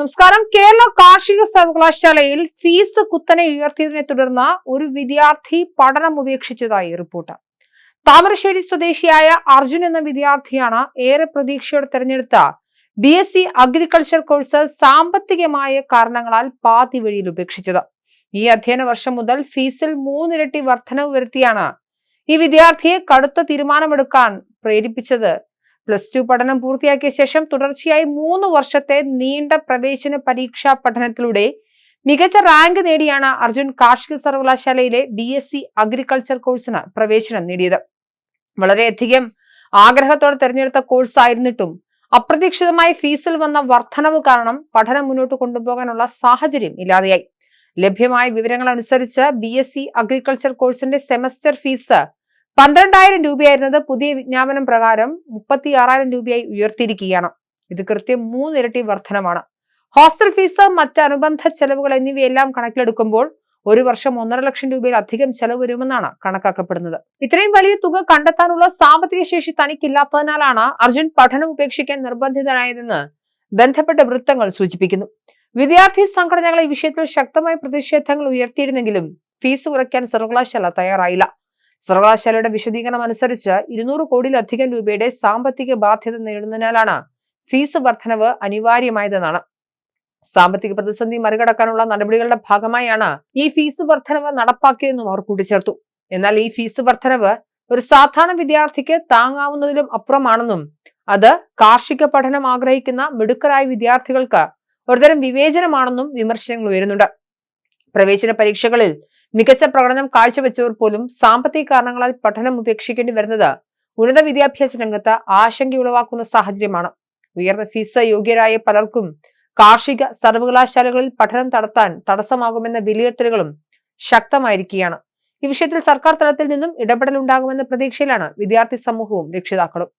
നമസ്കാരം. കേരള കാർഷിക സർവകലാശാലയിൽ ഫീസ് കുത്തനെ ഉയർത്തിയതിനെ തുടർന്ന് ഒരു വിദ്യാർത്ഥി പഠനം ഉപേക്ഷിച്ചതായി റിപ്പോർട്ട്. താമരശ്ശേരി സ്വദേശിയായ അർജുൻ എന്ന വിദ്യാർത്ഥിയാണ് ഏറെ പ്രതീക്ഷയോടെ തെരഞ്ഞെടുത്ത B S C agriculture course സാമ്പത്തികമായ കാരണങ്ങളാൽ പാതി വഴിയിൽ ഉപേക്ഷിച്ചത്. ഈ അധ്യയന വർഷം മുതൽ ഫീസിൽ മൂന്നിരട്ടി വർധനവ് വരുത്തിയാണ് ഈ വിദ്യാർത്ഥിയെ കടുത്ത തീരുമാനമെടുക്കാൻ പ്രേരിപ്പിച്ചത് പ്ലസ് ടു പഠനം പൂർത്തിയാക്കിയ ശേഷം തുടർച്ചയായി മൂന്ന് വർഷത്തെ നീണ്ട പ്രവേശന പരീക്ഷാ പഠനത്തിലൂടെ മികച്ച റാങ്ക് നേടിയാണ് അർജുൻ കാർഷിക സർവകലാശാലയിലെ ബി എസ് സി അഗ്രികൾച്ചർ കോഴ്സിന് പ്രവേശനം നേടിയത്. വളരെയധികം ആഗ്രഹത്തോടെ തിരഞ്ഞെടുത്ത കോഴ്സ് ആയിരുന്നിട്ടും അപ്രതീക്ഷിതമായി ഫീസിൽ വന്ന വർധനവ് കാരണം പഠനം മുന്നോട്ട് കൊണ്ടുപോകാനുള്ള സാഹചര്യം ഇല്ലാതെയായി. ലഭ്യമായ വിവരങ്ങൾ അനുസരിച്ച് ബി എസ് സി അഗ്രികൾച്ചർ കോഴ്സിന്റെ സെമസ്റ്റർ ഫീസ് പന്ത്രണ്ടായിരം രൂപയായിരുന്നത് പുതിയ വിജ്ഞാപനം പ്രകാരം മുപ്പത്തി ആറായിരം രൂപയായി ഉയർത്തിയിരിക്കുകയാണ്. ഇത് കൃത്യം മൂന്നിരട്ടി വർധനമാണ്. ഹോസ്റ്റൽ ഫീസ് മറ്റ് അനുബന്ധ ചെലവുകൾ എന്നിവയെല്ലാം കണക്കിലെടുക്കുമ്പോൾ ഒരു വർഷം ഒന്നര ലക്ഷം രൂപയിൽ അധികം ചെലവ് വരുമെന്നാണ് കണക്കാക്കപ്പെടുന്നത്. ഇത്രയും വലിയ തുക കണ്ടെത്താനുള്ള സാമ്പത്തിക ശേഷി തനിക്കില്ലാത്തതിനാലാണ് അർജുൻ പഠനം ഉപേക്ഷിക്കാൻ നിർബന്ധിതനായതെന്ന് ബന്ധപ്പെട്ട വൃത്തങ്ങൾ സൂചിപ്പിക്കുന്നു. വിദ്യാർത്ഥി സംഘടനകൾ ഈ വിഷയത്തിൽ ശക്തമായ പ്രതിഷേധങ്ങൾ ഉയർത്തിയിരുന്നെങ്കിലും ഫീസ് കുറയ്ക്കാൻ സർവകലാശാല തയ്യാറായില്ല. സർവകലാശാലയുടെ വിശദീകരണം അനുസരിച്ച് ഇരുന്നൂറ് കോടിയിലധികം രൂപയുടെ സാമ്പത്തിക ബാധ്യത നേരിടുന്നതിനാലാണ് ഫീസ് വർധനവ് അനിവാര്യമായതെന്നാണ്. സാമ്പത്തിക പ്രതിസന്ധി മറികടക്കാനുള്ള നടപടികളുടെ ഭാഗമായാണ് ഈ ഫീസ് വർധനവ് നടപ്പാക്കിയതെന്നും അവർ കൂട്ടിച്ചേർത്തു. എന്നാൽ ഈ ഫീസ് വർധനവ് ഒരു സാധാരണ വിദ്യാർത്ഥിക്ക് താങ്ങാവുന്നതിലും അപ്പുറമാണെന്നും അത് കാർഷിക പഠനം ആഗ്രഹിക്കുന്ന മിടുക്കരായ വിദ്യാർത്ഥികൾക്ക് ഒരുതരം വിവേചനമാണെന്നും വിമർശനങ്ങൾ ഉയരുന്നുണ്ട്. പ്രവേശന പരീക്ഷകളിൽ മികച്ച പ്രകടനം കാഴ്ചവെച്ചവർ പോലും സാമ്പത്തിക കാരണങ്ങളാൽ പഠനം ഉപേക്ഷിക്കേണ്ടി വരുന്നത് ഉന്നത വിദ്യാഭ്യാസ രംഗത്ത് ആശങ്ക ഉളവാക്കുന്ന സാഹചര്യമാണ്. ഉയർന്ന ഫീസ് യോഗ്യരായ പലർക്കും കാർഷിക സർവകലാശാലകളിൽ പഠനം നടത്താൻ തടസ്സമാകുമെന്ന വിലയിരുത്തലുകളും ശക്തമായിരിക്കുകയാണ്. ഈ വിഷയത്തിൽ സർക്കാർ തലത്തിൽ നിന്നും ഇടപെടൽ ഉണ്ടാകുമെന്ന പ്രതീക്ഷയിലാണ് വിദ്യാർത്ഥി സമൂഹവും രക്ഷിതാക്കളും.